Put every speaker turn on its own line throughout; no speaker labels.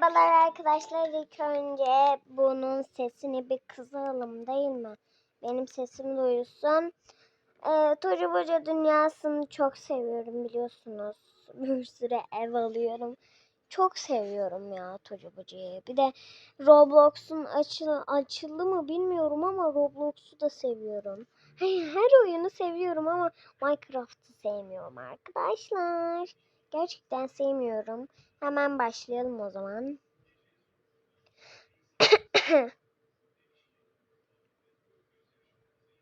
Merhabalar arkadaşlar. İlk önce bunun sesini bir kısalım değil mi? Benim sesim duyulsun. Ee, Toca Boca dünyasını çok seviyorum biliyorsunuz. Bir sürü ev alıyorum. Çok seviyorum ya Toca Boca'yı. Bir de Roblox'un açı, açıldı mı bilmiyorum ama Roblox'u da seviyorum. Her oyunu seviyorum ama Minecraft'ı sevmiyorum arkadaşlar. Gerçekten sevmiyorum. Hemen başlayalım o zaman.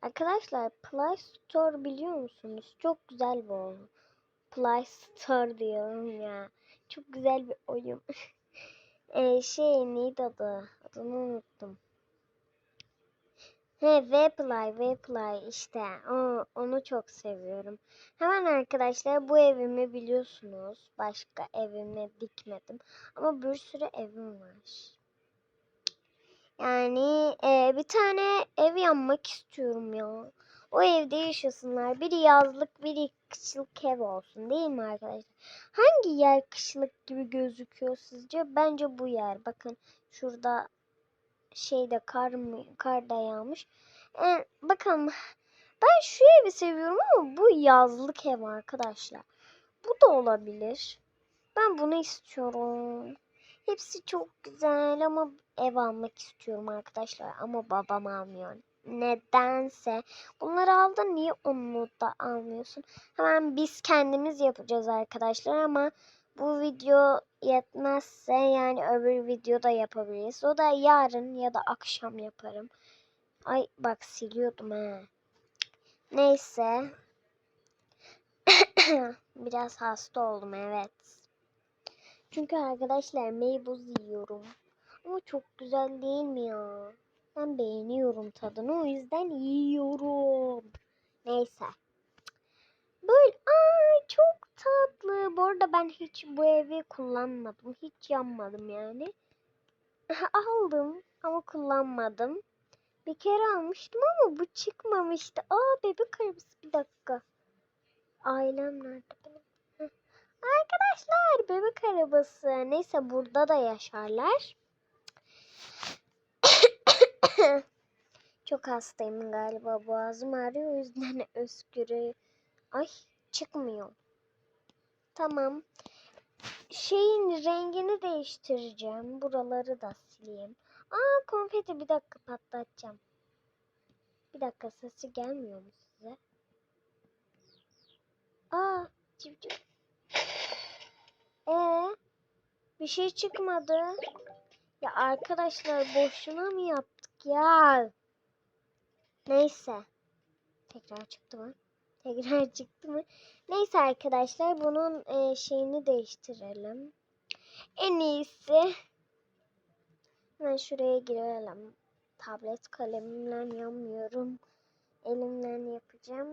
Arkadaşlar Play Store biliyor musunuz? Çok güzel bu oyun. Play Store diyorum ya. Çok güzel bir oyun. ee, şey neydi adı? Adını unuttum. He Vplay, Vplay işte o, onu çok seviyorum. Hemen arkadaşlar bu evimi biliyorsunuz. Başka evimi dikmedim. Ama bir sürü evim var. Yani e, bir tane ev yanmak istiyorum ya. O evde yaşasınlar. Biri yazlık, biri kışlık ev olsun değil mi arkadaşlar? Hangi yer kışlık gibi gözüküyor sizce? Bence bu yer. Bakın şurada şeyde kar mı kar da yağmış. Ee, bakın ben şu evi seviyorum ama bu yazlık ev arkadaşlar. Bu da olabilir. Ben bunu istiyorum. Hepsi çok güzel ama ev almak istiyorum arkadaşlar. Ama babam almıyor. Nedense. Bunları aldın niye onu da almıyorsun? Hemen biz kendimiz yapacağız arkadaşlar ama bu video yetmezse yani öbür videoda yapabiliriz. O da yarın ya da akşam yaparım. Ay bak siliyordum ha. Neyse. Biraz hasta oldum evet. Çünkü arkadaşlar meybuz yiyorum. Ama çok güzel değil mi ya? Ben beğeniyorum tadını o yüzden yiyorum. Neyse. Böyle ay çok tatlı. Bu arada ben hiç bu evi kullanmadım. Hiç yanmadım yani. Aldım ama kullanmadım. Bir kere almıştım ama bu çıkmamıştı. Aa bebek arabası bir dakika. Ailem nerede benim? Arkadaşlar bebek arabası. Neyse burada da yaşarlar. Çok hastayım galiba. Boğazım ağrıyor. O yüzden öskürü. Ay çıkmıyor. Tamam. Şeyin rengini değiştireceğim. Buraları da sileyim. Aa konfeti bir dakika patlatacağım. Bir dakika sesi gelmiyor mu size? Aa civciv. Ee, bir şey çıkmadı. Ya arkadaşlar boşuna mı yaptık ya? Neyse. Tekrar çıktı mı? Tekrar çıktı mı? Neyse arkadaşlar bunun e, şeyini değiştirelim. En iyisi ben şuraya girelim. Tablet kalemimle yapmıyorum. Elimle yapacağım.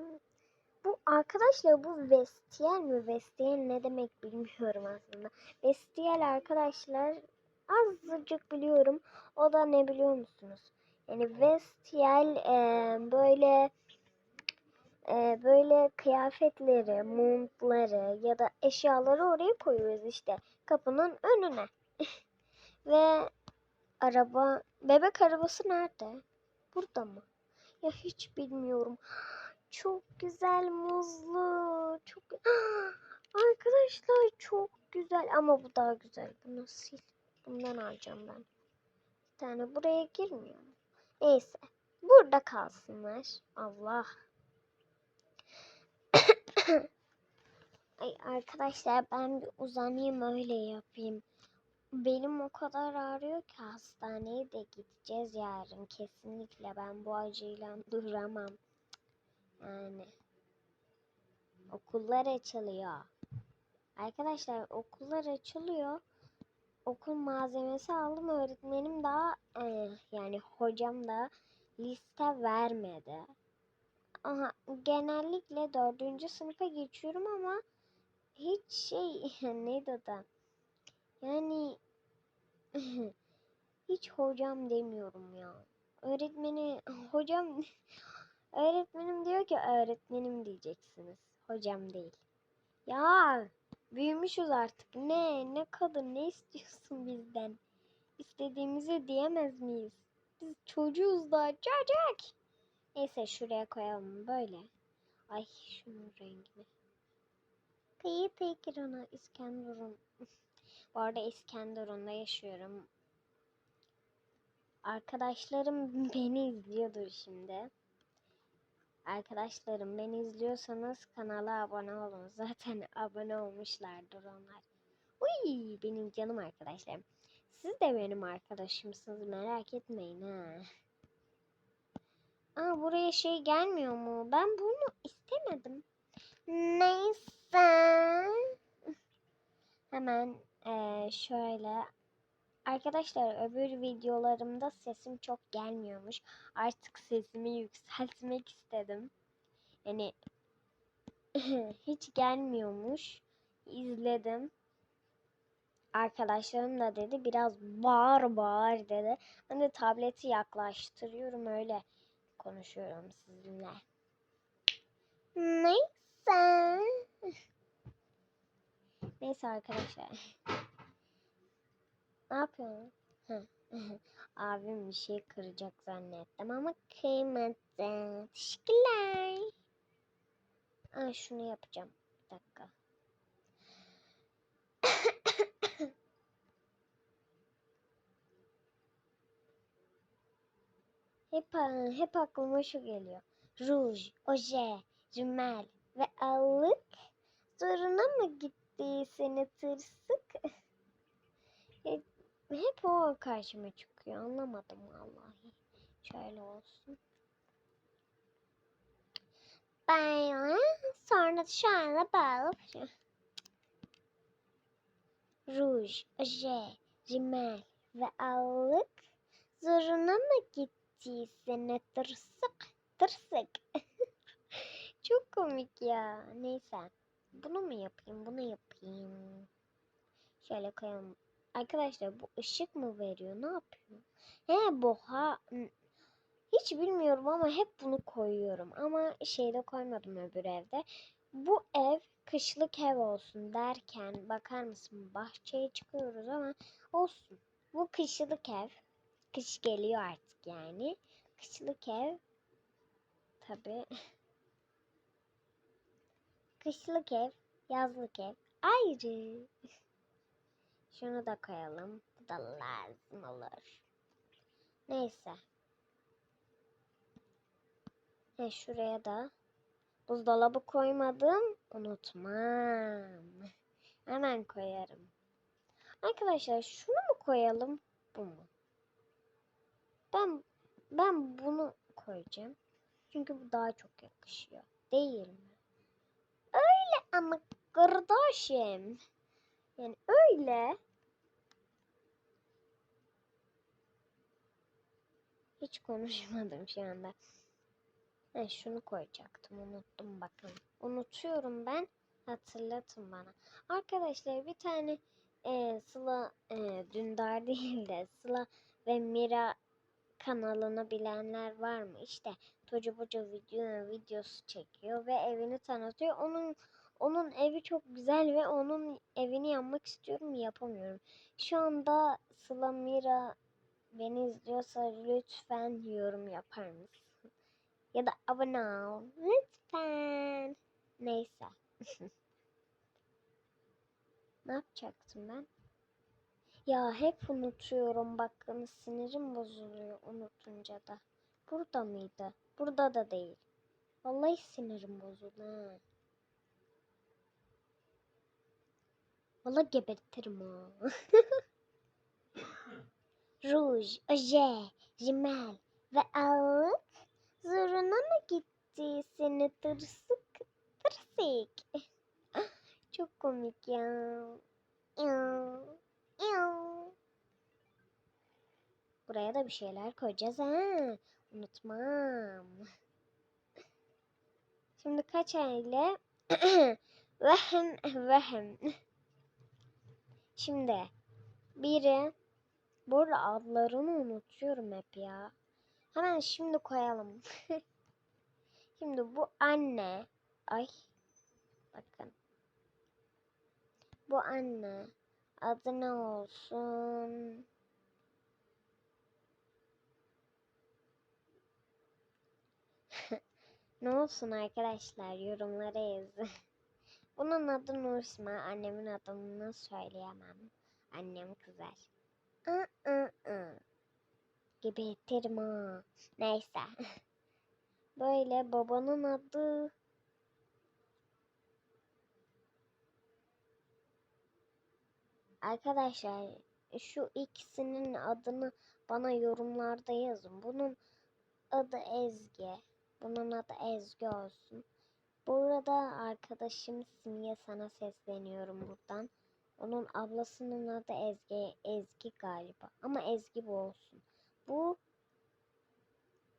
Bu arkadaşlar bu vestiyer mi? Vestiyer ne demek bilmiyorum aslında. Vestiyer arkadaşlar azıcık biliyorum. O da ne biliyor musunuz? Yani vestiyer e, böyle e, böyle kıyafetleri, montları ya da eşyaları oraya koyuyoruz işte kapının önüne. Ve araba, bebek arabası nerede? Burada mı? Ya hiç bilmiyorum. Çok güzel muzlu. Çok Arkadaşlar çok güzel ama bu daha güzel. Bunu sil. Bundan alacağım ben. Bir tane buraya girmiyor? Neyse. Burada kalsınlar. Allah. Ay arkadaşlar ben bir uzanayım öyle yapayım. Benim o kadar ağrıyor ki hastaneye de gideceğiz yarın. Kesinlikle ben bu acıyla duramam. Yani okullar açılıyor. Arkadaşlar okullar açılıyor. Okul malzemesi aldım. Öğretmenim daha e, yani hocam da liste vermedi. Aha, genellikle dördüncü sınıfa geçiyorum ama hiç şey neydi adı? Yani hiç hocam demiyorum ya. Öğretmeni hocam öğretmenim diyor ki öğretmenim diyeceksiniz. Hocam değil. Ya Büyümüşüz artık. Ne? Ne kadın? Ne istiyorsun bizden? İstediğimizi diyemez miyiz? Biz çocuğuz da. Çocuk. Neyse şuraya koyalım böyle. Ay şunun rengini. Kıyı Tekirana İskenderun. Bu arada İskenderun'da yaşıyorum. Arkadaşlarım beni izliyordur şimdi. Arkadaşlarım beni izliyorsanız kanala abone olun. Zaten abone olmuşlardır onlar. Uy benim canım arkadaşlarım. Siz de benim arkadaşımsınız merak etmeyin ha. Buraya şey gelmiyor mu? Ben bunu istemedim. Neyse. Hemen eee, şöyle. Arkadaşlar öbür videolarımda sesim çok gelmiyormuş. Artık sesimi yükseltmek istedim. Yani hiç gelmiyormuş. İzledim. Arkadaşlarım da dedi biraz bağır bağır dedi. Ben de tableti yaklaştırıyorum öyle konuşuyorum sizinle. Neyse. Neyse arkadaşlar. Ne yapıyorsun? Hı. Abim bir şey kıracak zannettim ama kıymadı. Teşekkürler. Aa, şunu yapacağım. Bir dakika. Hep, hep aklıma şu geliyor. Ruj, oje, rimel ve allık zoruna mı gitti seni tırsık? E, hep o karşıma çıkıyor. Anlamadım vallahi. Şöyle olsun. Böyle. Sonra şöyle böyle. Ruj, oje, rimel ve allık zoruna mı gitti seni tırsık? Tırsık. Çok komik ya. Neyse. Bunu mu yapayım? Bunu yapayım. Şöyle koyalım. Arkadaşlar bu ışık mı veriyor? Ne yapıyor? He bu ha. Hiç bilmiyorum ama hep bunu koyuyorum. Ama şeyde koymadım öbür evde. Bu ev kışlık ev olsun derken bakar mısın bahçeye çıkıyoruz ama olsun. Bu kışlık ev. Kış geliyor artık yani. Kışlık ev. Tabi. Kışlık ev, yazlık ev ayrı. Şunu da koyalım. Bu da lazım olur. Neyse. He, şuraya da buzdolabı koymadım. Unutmam. Hemen koyarım. Arkadaşlar şunu mu koyalım? Bu mu? Ben ben bunu koyacağım. Çünkü bu daha çok yakışıyor. Değil mi? Öyle ama kardeşim. Yani öyle. Hiç konuşmadım şu anda. Ha, şunu koyacaktım. Unuttum bakın. Unutuyorum ben. Hatırlatın bana. Arkadaşlar bir tane e, Sıla e, Dündar değil de Sıla ve Mira kanalını bilenler var mı? İşte Tocu Boca video, videosu çekiyor ve evini tanıtıyor. Onun onun evi çok güzel ve onun evini yapmak istiyorum yapamıyorum. Şu anda Sıla Mira beni izliyorsa lütfen yorum yapar mısın? Ya da abone ol. Lütfen. Neyse. ne yapacaktım ben? Ya hep unutuyorum bakın sinirim bozuluyor unutunca da. Burada mıydı? Burada da değil. Vallahi sinirim bozuldu ha. Vallahi gebertirim ha. Ruj, oje, rimel ve allık zoruna mı gitti seni tırsık tırsık. Çok komik ya. Yav. Buraya da bir şeyler koyacağız ha. Unutmam. Şimdi kaç aile? vehem vehem. Şimdi biri bu arada adlarını unutuyorum hep ya. Hemen şimdi koyalım. şimdi bu anne. Ay. Bakın. Bu anne. Adı ne olsun? ne olsun arkadaşlar yorumlara yazın. Bunun adı Nursima. Annemin adını söyleyemem. Annem kızar. Aa, aa, aa. Gebertirim ha. Neyse. Böyle babanın adı. Arkadaşlar şu ikisinin adını bana yorumlarda yazın. Bunun adı Ezgi. Bunun adı Ezgi olsun. Bu arada arkadaşım Simge sana sesleniyorum buradan. Onun ablasının adı Ezgi, Ezgi galiba. Ama Ezgi bu olsun. Bu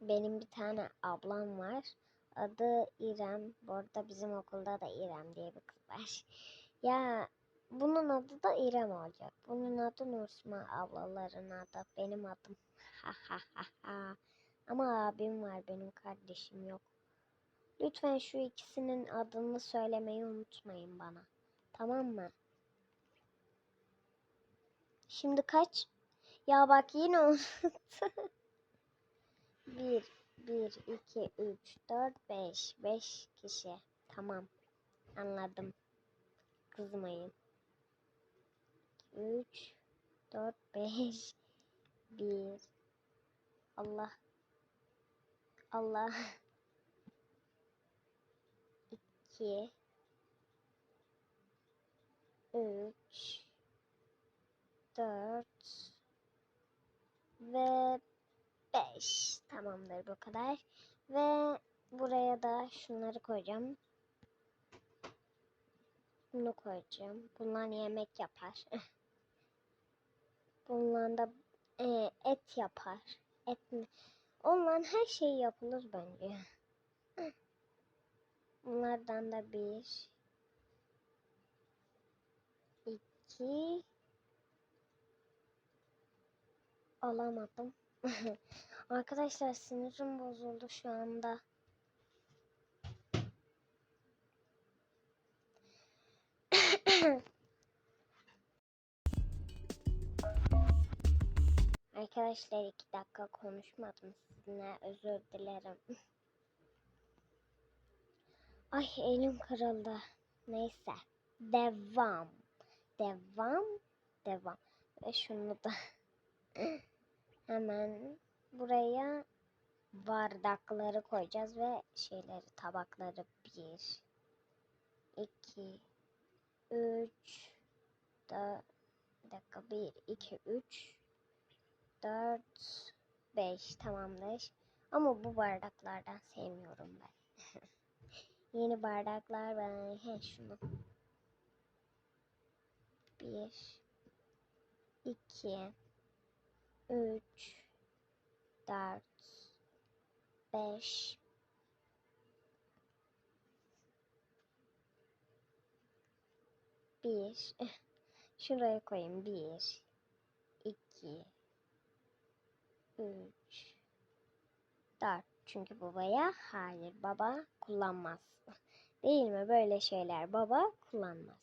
benim bir tane ablam var. Adı İrem. Bu arada bizim okulda da İrem diye bir kız var. Ya bunun adı da İrem olacak. Bunun adı Nursima ablaların adı. Benim adım. Ama abim var benim kardeşim yok. Lütfen şu ikisinin adını söylemeyi unutmayın bana. Tamam mı? Şimdi kaç? Ya bak yine unuttum. 1, 1, 2, 3, 4, 5. 5 kişi. Tamam. Anladım. Kızmayın. 3, 4, 5. 1. Allah. Allah. 2 3 4 ve 5 tamamdır bu kadar ve buraya da şunları koyacağım bunu koyacağım bunlar yemek yapar bunlar da e, et yapar et ondan her şey yapılır bence Bunlardan da bir, iki, alamadım. Arkadaşlar sinirim bozuldu şu anda. Arkadaşlar iki dakika konuşmadım sizinle özür dilerim. Ay elim kırıldı. Neyse. Devam. Devam. Devam. Ve şunu da hemen buraya bardakları koyacağız ve şeyleri tabakları bir, iki, üç, dört, dakika bir, iki, üç, dört, beş tamamdır. Ama bu bardaklardan sevmiyorum ben. Yeni bardaklar ben he şunu. Bir, iki, üç, dört, beş, bir. Şuraya koyayım. Bir, iki, üç, dört. Çünkü babaya hayır baba kullanmaz. Değil mi böyle şeyler baba kullanmaz.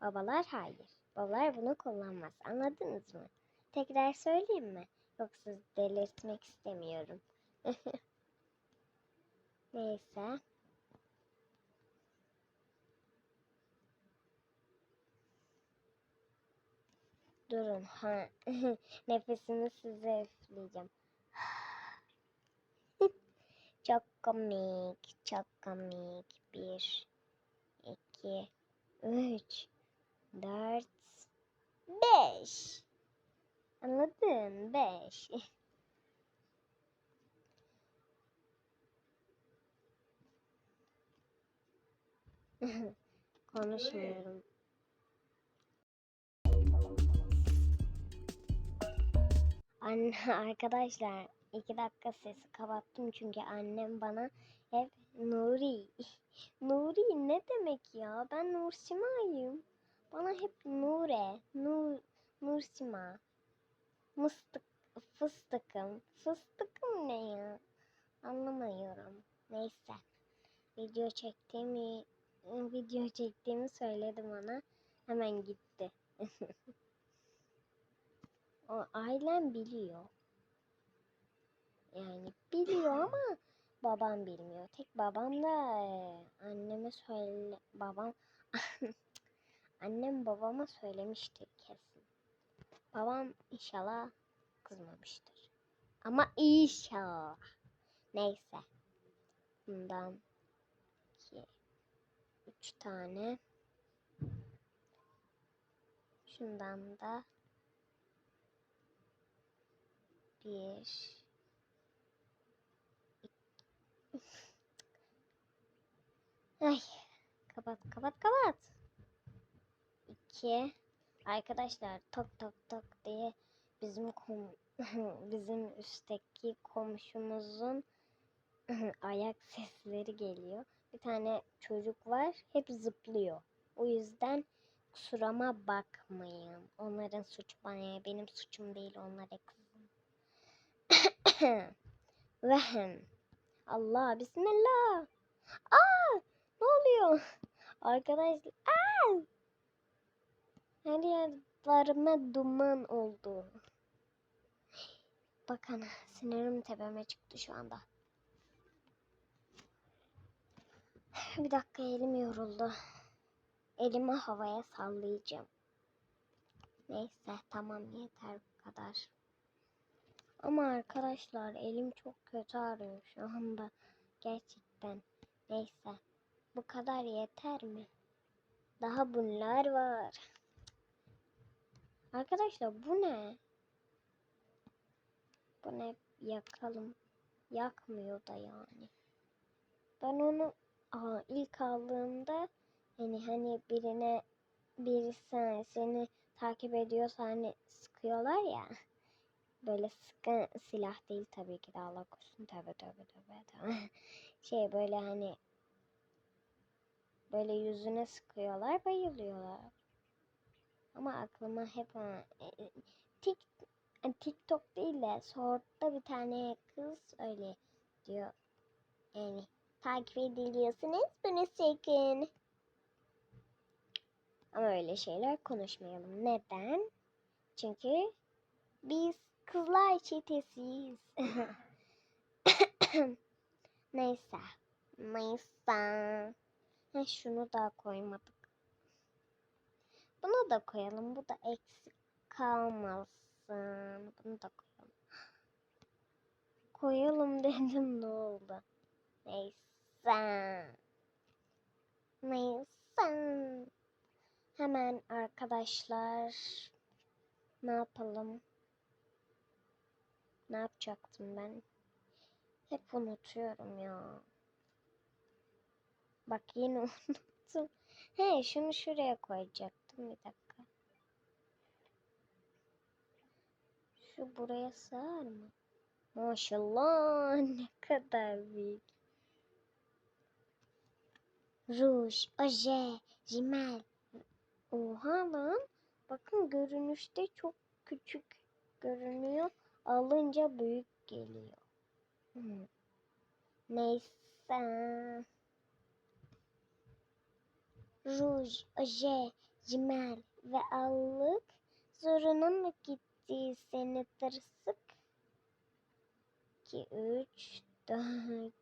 Babalar hayır. Babalar bunu kullanmaz. Anladınız mı? Tekrar söyleyeyim mi? Yoksa delirtmek istemiyorum. Neyse. Durun ha. Nefesimi size üfleyeceğim. Çok komik, çok komik. Bir, iki, üç, dört, beş. Anladın? Beş. Konuşmuyorum. Anne arkadaşlar iki dakika sesi kapattım çünkü annem bana hep Nuri. Nuri ne demek ya? Ben Nursima'yım. Bana hep Nure, Nur, Nursima. Mıstık, fıstıkım. Fıstıkım ne ya? Anlamıyorum. Neyse. Video çektiğimi video çektiğimi söyledim ona. Hemen gitti. o ailem biliyor. Yani biliyor ama babam bilmiyor. Tek babam da eee, anneme söyle babam annem babama söylemiştir kesin. Babam inşallah kızmamıştır. Ama inşallah. Neyse. Bundan iki, üç tane. Şundan da bir, Ay, kapat kapat kapat. İki. Arkadaşlar tok tok tok diye bizim kom bizim üstteki komşumuzun ayak sesleri geliyor. Bir tane çocuk var, hep zıplıyor. O yüzden kusurama bakmayın. Onların suçu bana, benim suçum değil, onlara Vehem. Allah, bismillah. Aa, ne oluyor? Arkadaşlar, aa! Her yerlerime duman oldu. Bakın, sinirim tepeme çıktı şu anda. Bir dakika elim yoruldu. Elimi havaya sallayacağım. Neyse tamam yeter bu kadar. Ama arkadaşlar elim çok kötü ağrıyor şu anda. Gerçekten. Neyse. Bu kadar yeter mi? Daha bunlar var. Arkadaşlar bu ne? Bu ne? Yakalım. Yakmıyor da yani. Ben onu aa, ilk aldığımda hani hani birine birisi seni takip ediyorsa hani sıkıyorlar ya. Böyle sıkı silah değil tabii ki de Allah korusun. Tövbe tövbe tövbe tövbe. Şey böyle hani böyle yüzüne sıkıyorlar bayılıyorlar. Ama aklıma hep e, e, tik, e, TikTok değil de Short'ta bir tane kız öyle diyor. Yani takip ediliyorsunuz bunu sakın. Ama öyle şeyler konuşmayalım. Neden? Çünkü biz kızlar çetesiyiz. Neyse. Neyse. Ha, şunu da koymadık. Bunu da koyalım. Bu da eksik kalmasın. Bunu da koyalım. Koyalım dedim ne oldu? Neyse. Neyse. Hemen arkadaşlar ne yapalım? Ne yapacaktım ben? Hep unutuyorum ya. Bak yine unuttum. He şunu şuraya koyacaktım bir dakika. Şu buraya sığar mı? Maşallah ne kadar büyük. Ruj, oje, rimel. Oha lan. Bakın görünüşte çok küçük görünüyor. Alınca büyük geliyor. Hmm. Neyse. Ruj, oje, rimel ve allık zoruna mı gitti seni tırsık? 2, 3, 4.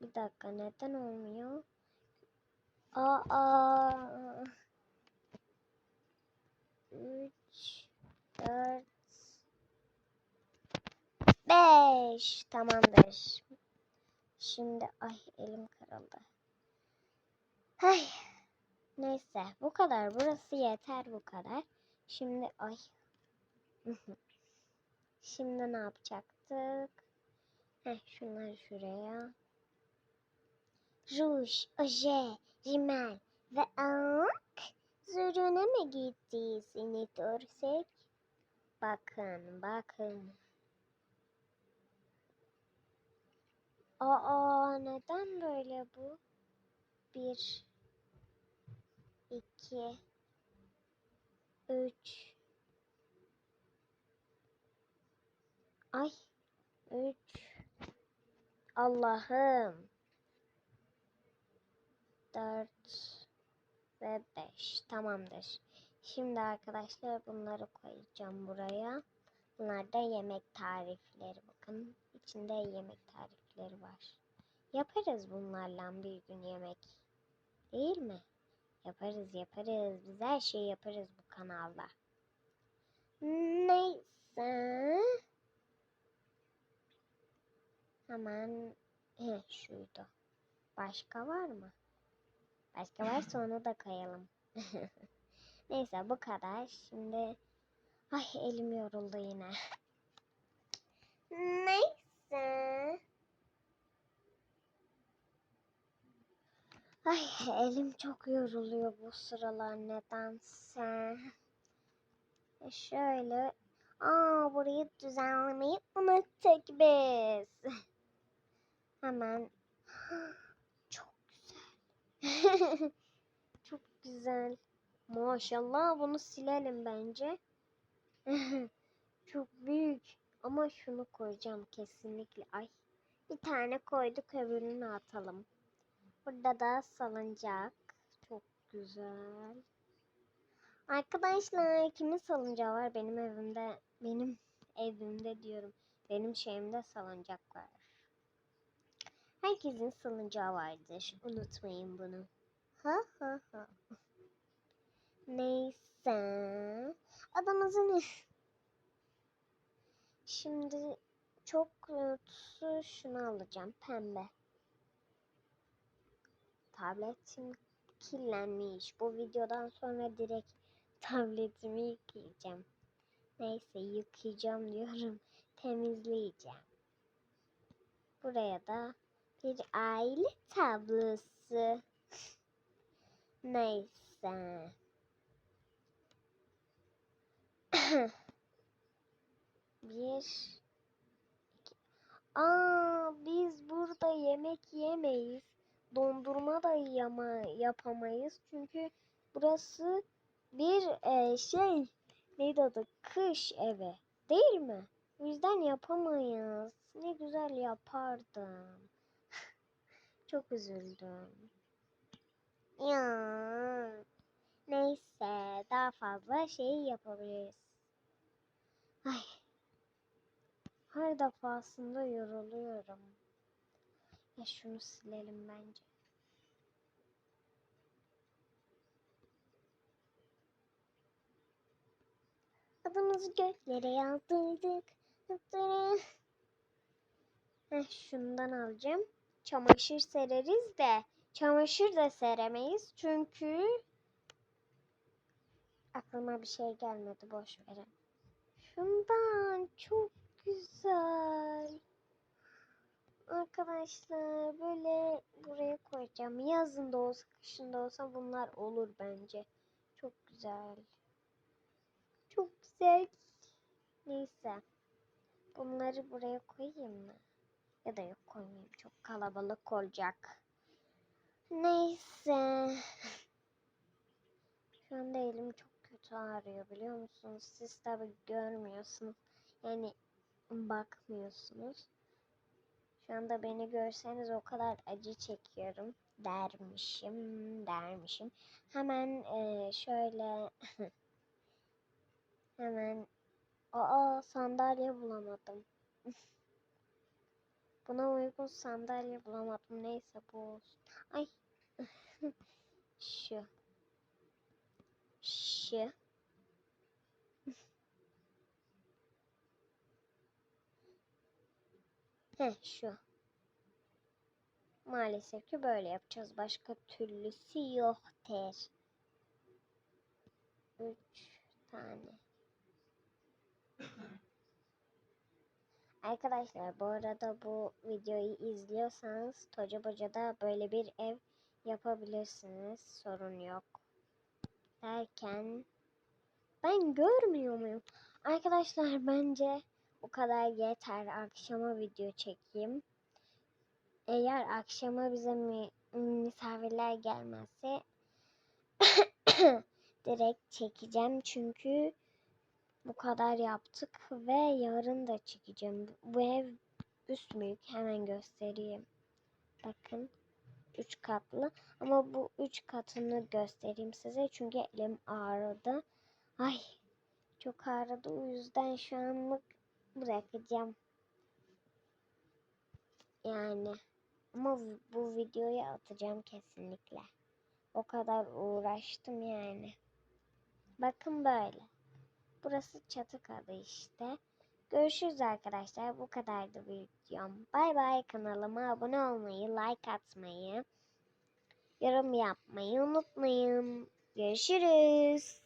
Bir dakika neden olmuyor? Aa. 3, 4, 5. Tamamdır. Şimdi ay elim kırıldı. Ay. Neyse bu kadar. Burası yeter bu kadar. Şimdi ay. Şimdi ne yapacaktık? Heh, şunları şuraya. Ruj, oje, rimel ve ak. Zoruna mı gitti seni görsek? Bakın, bakın. Aa, neden böyle bu? Bir, iki, üç. Ay, üç. Allah'ım. Dört, ve 5. Tamamdır. Şimdi arkadaşlar bunları koyacağım buraya. Bunlar da yemek tarifleri. Bakın içinde yemek tarifleri var. Yaparız bunlarla bir gün yemek. Değil mi? Yaparız yaparız. Biz her şeyi yaparız bu kanalda. Neyse. Hemen he, şuydu. Başka var mı? Başka varsa onu da koyalım. Neyse bu kadar. Şimdi ay elim yoruldu yine. Neyse. Ay elim çok yoruluyor bu sıralar nedense. E şöyle. Aa burayı düzenlemeyi unuttuk biz. Hemen. Çok güzel. çok güzel. Maşallah bunu silelim bence. çok büyük. Ama şunu koyacağım kesinlikle. Ay. Bir tane koyduk öbürünü atalım. Burada da salıncak. Çok güzel. Arkadaşlar kimin salıncağı var? Benim evimde. Benim evimde diyorum. Benim şeyimde salıncak var. Herkesin salıncağı vardır. Unutmayın bunu. Ha ha ha. Neyse. Adamızın Şimdi çok kutusu şunu alacağım. Pembe. Tabletim kirlenmiş. Bu videodan sonra direkt tabletimi yıkayacağım. Neyse yıkayacağım diyorum. Temizleyeceğim. Buraya da bir aile tablosu. Neyse. bir iki. Aa biz burada yemek yemeyiz. Dondurma da yama, yapamayız. Çünkü burası bir e, şey neydi adı? Kış evi. Değil mi? O yüzden yapamayız. Ne güzel yapardım. Çok üzüldüm. Ya. Neyse daha fazla şey yapabiliriz. Ay. Her defasında yoruluyorum. Ya şunu silelim bence. Adımızı göklere yazdırdık. Heh, şundan alacağım. Çamaşır sereriz de çamaşır da seremeyiz. Çünkü aklıma bir şey gelmedi. Boş verin. Şundan çok güzel. Arkadaşlar böyle buraya koyacağım. Yazın da olsa kışın da olsa bunlar olur bence. Çok güzel. Çok güzel. Neyse. Bunları buraya koyayım mı? Ya da yok koymayayım. Çok kalabalık olacak. Neyse. Şu anda elim çok kötü ağrıyor biliyor musunuz? Siz tabi görmüyorsunuz. Yani bakmıyorsunuz. Şu anda beni görseniz o kadar acı çekiyorum dermişim dermişim. Hemen e, şöyle hemen aa sandalye bulamadım. Buna uygun sandalye bulamadım. Neyse bu olsun. Ay şu şu Heh şu. Maalesef ki böyle yapacağız. Başka türlüsü yoktur. Üç tane. Arkadaşlar bu arada bu videoyu izliyorsanız Toca Boca'da böyle bir ev yapabilirsiniz. Sorun yok. Derken ben görmüyor muyum? Arkadaşlar bence bu kadar yeter. Akşama video çekeyim. Eğer akşama bize mi, misafirler gelmezse direkt çekeceğim. Çünkü bu kadar yaptık ve yarın da çekeceğim. Bu ev büyük Hemen göstereyim. Bakın. 3 katlı. Ama bu 3 katını göstereyim size. Çünkü elim ağrıdı. Ay çok ağrıdı. O yüzden şu anlık bırakacağım. Yani ama bu videoyu atacağım kesinlikle. O kadar uğraştım yani. Bakın böyle. Burası çatı kadı işte. Görüşürüz arkadaşlar. Bu kadardı videom. Bay bay kanalıma abone olmayı, like atmayı, yorum yapmayı unutmayın. Görüşürüz.